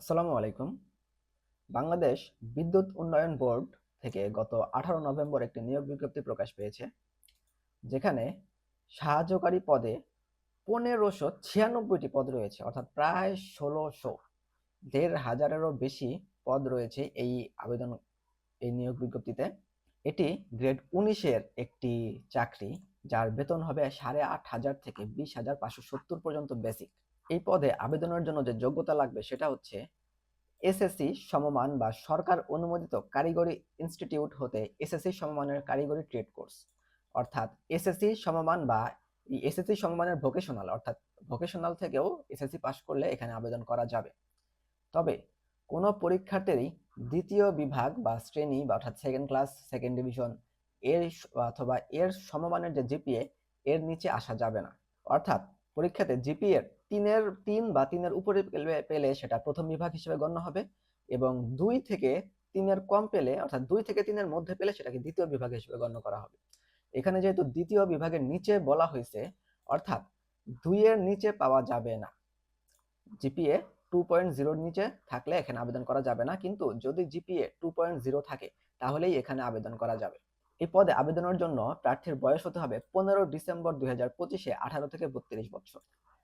আসসালামু আলাইকুম। বাংলাদেশ বিদ্যুৎ উন্নয়ন বোর্ড থেকে গত আঠারো নভেম্বর একটি নিয়োগ বিজ্ঞপ্তি প্রকাশ পেয়েছে, যেখানে সাহায্যকারী পদে পনেরোশো ছিয়ানব্বইটি পদ রয়েছে, অর্থাৎ প্রায় ষোলোশো, দেড় হাজারেরও বেশি পদ রয়েছে এই আবেদন, এই নিয়োগ বিজ্ঞপ্তিতে। এটি গ্রেড উনিশের একটি চাকরি যার বেতন হবে সাড়ে আট হাজার থেকে বিশ হাজার পাঁচশো সত্তর পর্যন্ত বেসিক এই পদে আবেদনের জন্য যে যোগ্যতা লাগবে সেটা হচ্ছে এসএসসি সমমান বা সরকার অনুমোদিত কারিগরি ইনস্টিটিউট হতে এসএসসি সমমানের কারিগরি ট্রেড কোর্স অর্থাৎ এসএসসি সমমান বা এসএসসি সমমানের ভোকেশনাল অর্থাৎ ভোকেশনাল থেকেও এসএসসি পাশ করলে এখানে আবেদন করা যাবে। তবে কোনো পরীক্ষার্থীরই দ্বিতীয় বিভাগ বা শ্রেণি বা অর্থাৎ সেকেন্ড ক্লাস সেকেন্ড ডিভিশন এর অথবা এর সমমানের যে জিপিএ এর নিচে আসা যাবে না। অর্থাৎ পরীক্ষাতে জিপিএর তিনের, তিন বা তিনের উপরে পেলে- পেলে সেটা প্রথম বিভাগ হিসেবে গণ্য হবে এবং দুই থেকে তিনের কম পেলে, অর্থাৎ দুই থেকে তিনের মধ্যে পেলে সেটাকে দ্বিতীয় বিভাগ হিসেবে গণ্য করা হবে। এখানে যেহেতু দ্বিতীয় বিভাগের নিচে বলা হয়েছে, অর্থাৎ দুইয়ের নিচে পাওয়া যাবে না। জিপিএ টু পয়েন্ট জিরোর নিচে থাকলে এখানে আবেদন করা যাবে না, কিন্তু যদি জিপিএ টু পয়েন্ট জিরো থাকে, তাহলেই এখানে আবেদন করা যাবে। এই পদে আবেদনের জন্য প্রার্থীর বয়স হতে হবে পনেরো ডিসেম্বর দুই হাজার পঁচিশে আঠারো থেকে বত্রিশ বছর।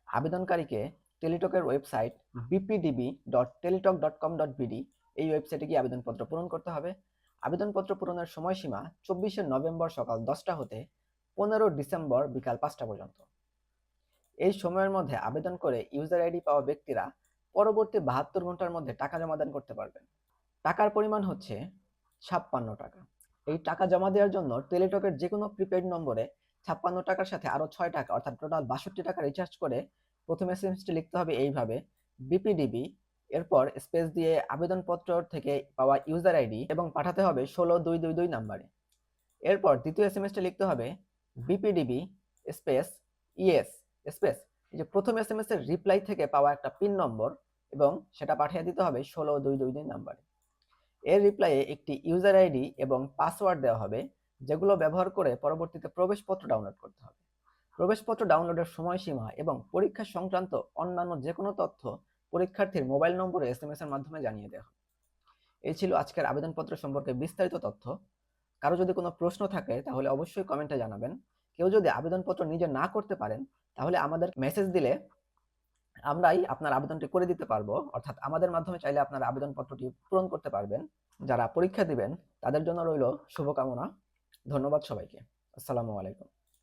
আবেদনকারীকে টেলিটকের website BPDB dot Teletalk dot com dot BD এই ওয়েবসাইটে গিয়ে আবেদনপত্র পূরণ করতে হবে। আবেদনপত্র পূরণের সময়সীমা চব্বিশে নভেম্বর সকাল দশটা হতে পনেরো ডিসেম্বর বিকাল পাঁচটা পর্যন্ত। এই সময়ের মধ্যে আবেদন করে ইউজার আইডি পাওয়া ব্যক্তিরা পরবর্তী বাহাত্তর ঘণ্টার মধ্যে টাকা জমাদান করতে পারবেন। টাকার পরিমাণ হচ্ছে ছাপ্পান্ন টাকা। এই টাকা জমা দেওয়ার জন্য টেলিটকের যে কোনো প্রিপেড নম্বরে ছাপ্পান্ন টাকার সাথে আরও ছয় টাকা, অর্থাৎ টোটাল বাষট্টি টাকা রিচার্জ করে প্রথম এসএমএসটি লিখতে হবে এইভাবে। বিপিডিবি এরপর স্পেস দিয়ে আবেদনপত্র থেকে পাওয়া ইউজার আইডি এবং পাঠাতে হবে ষোলো দুই দুই দুই নাম্বারে। এরপর দ্বিতীয় এসএমএসটি লিখতে হবে বিপিডিবি স্পেস ইএস স্পেস এই যে প্রথম এসএমএস এর রিপ্লাই থেকে পাওয়া একটা পিন নম্বর এবং সেটা পাঠিয়ে দিতে হবে ষোলো দুই দুই দুই নাম্বারে। এর রিপ্লাইয়ে একটি ইউজার আইডি এবং পাসওয়ার্ড দেওয়া হবে, যেগুলো ব্যবহার করে পরবর্তীতে প্রবেশপত্র ডাউনলোড করতে হবে। প্রবেশপত্র ডাউনলোডের সময়সীমা এবং পরীক্ষা সংক্রান্ত অন্যান্য যে কোনো তথ্য পরীক্ষার্থীর মোবাইল নম্বরে এসএমএস এর মাধ্যমে জানিয়ে দেওয়া হবে। এই ছিল আজকের আবেদনপত্র সম্পর্কে বিস্তারিত তথ্য। কারও যদি কোনো প্রশ্ন থাকে, তাহলে অবশ্যই কমেন্টে জানাবেন। কেউ যদি আবেদনপত্র নিজে না করতে পারেন, তাহলে আমাদের মেসেজ দিলে আমরাই আপনার আবেদনটি করে দিতে পারব। অর্থাৎ আমাদের মাধ্যমে চাইলে আপনার আবেদনপত্রটি পূরণ করতে পারবেন। যারা পরীক্ষা দিবেন, তাদের জন্য রইল শুভকামনা। ধন্যবাদ সবাইকে। আসসালামু আলাইকুম।